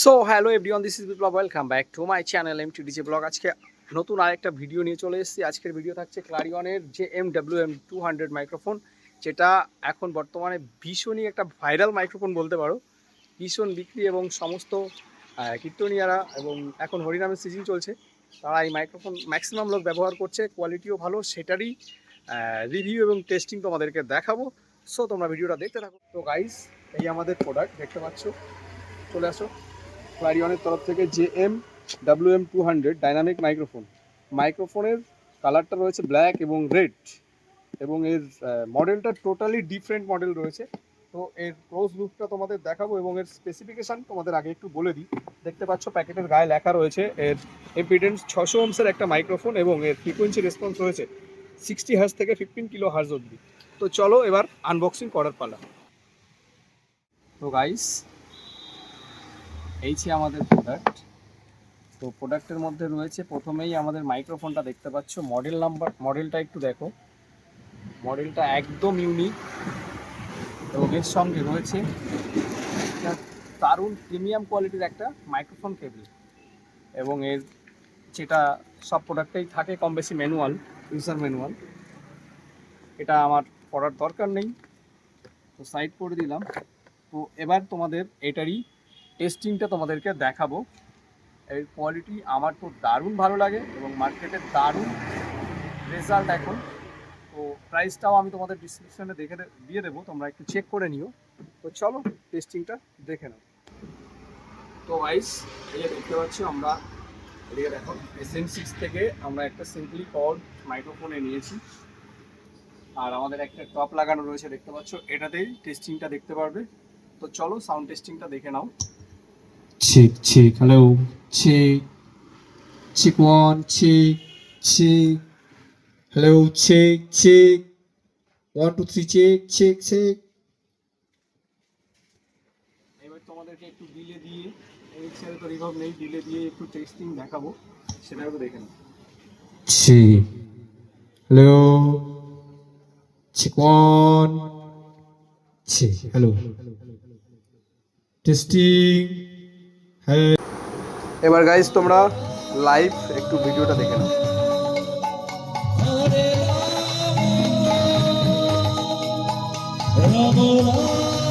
So hello everyone this is Biplab welcome back to my channel M T DJ blog আজকে নতুন আরেকটা video নিয়ে চলে এসেছি। আজকের ভিডিও থাকছে ক্লারিয়নের যে M W M two hundred microphone যেটা এখন বর্তমানে ভীষণই একটা ভাইরাল মাইক্রোফোন বলতে পারো। ভীষণ বিক্রি এবং সমস্ত কীর্তনিয়ারা এবং এখন হরিনামের সিজন চলছে, তারা এই মাইক্রোফোন ম্যাক্সিমাম লোক ব্যবহার করছে কোয়ালিটিও ভালো, সেটারই রিভিউ এবং টেস্টিং তোমাদেরকে দেখাবো। সো তোমরা ভিডিওটা দেখতে থাকো। তো গাইস এই আমাদের প্রোডাক্ট দেখতে পাচ্ছ? চলে আসো। ক্লারিয়নের তরফ থেকে J M W M two hundred dynamic microphone. মাইক্রোফোনের কালারটা রয়েছে ব্ল্যাক এবং রেড এবং এর মডেলটা টোটালি ডিফারেন্ট মডেল রয়েছে। তো এর ক্লোজ লুকটা তোমাদের দেখাবো এবং এর স্পেসিফিকেশান তোমাদের আগে একটু বলে দিই। দেখতে পাচ্ছ প্যাকেটের গায়ে লেখা রয়েছে এর এম্পিডেন্স ছশো ওমসের একটা মাইক্রোফোন এবং এর ফ্রিকোয়েন্সি রেসপন্স রয়েছে সিক্সটি হার্স থেকে ফিফটিন কিলো হার্জ অবধি। তো চলো এবার আনবক্সিং করার পালা। তো গাইস এই আমাদের প্রোডাক্ট তো প্রোডাক্টের মধ্যে রয়েছে প্রথমেই আমাদের মাইক্রোফোনটা দেখতে পাচ্ছ। মডেল নাম্বার মডেলটা একটু দেখো। মডেলটা একদম ইউনিক এবং এর সঙ্গে রয়েছে দারুণ প্রিমিয়াম কোয়ালিটির একটা মাইক্রোফোন কেবল এবং এর যেটা সব প্রোডাক্টেই থাকে কম বেশি ম্যানুয়াল ইউজার ম্যানুয়াল এটা আমার পড়ার দরকার নেই। তো সাইড করে দিলাম। তো এবার তোমাদের এটারই টেস্টিংটা তোমাদেরকে দেখাবো। এর কোয়ালিটি আমার তো দারুণ ভালো লাগে এবং মার্কেটে দারুণ রেজাল্ট এখন। তো প্রাইসটাও আমি তোমাদের ডিসক্রিপশনে দেখে দিয়ে দেবো, তোমরা একটু চেক করে নিও। তো চলো টেস্টিংটা দেখে নাও। তো ওয়াইস এই দেখতে পাচ্ছি আমরা, এদিকে দেখো সিক্স থেকে আমরা একটা সিম্পলি কল মাইক্রোফোনে নিয়েছি। আর আমাদের একটা টপ লাগানো রয়েছে, দেখতে পাচ্ছ? এটাতেই টেস্টিংটা দেখতে পারবে। তো চলো সাউন্ড টেস্টিংটা দেখে নাও। Check, check, hello, check, check one, check, check, hello, check, check, one, two, three, check, check, check. এবার তোমাদেরকে একটু ডিলে দিয়ে ছেড়ে তো রিভাব নেই ডিলে দিয়ে একটু টেস্টিং দেখাবো সেটা একটু দেখে নাও Check, hello, check one, check, hello, testing. এবার গাইজ তোমরা লাইভ একটু ভিডিওটা দেখে নাও Rama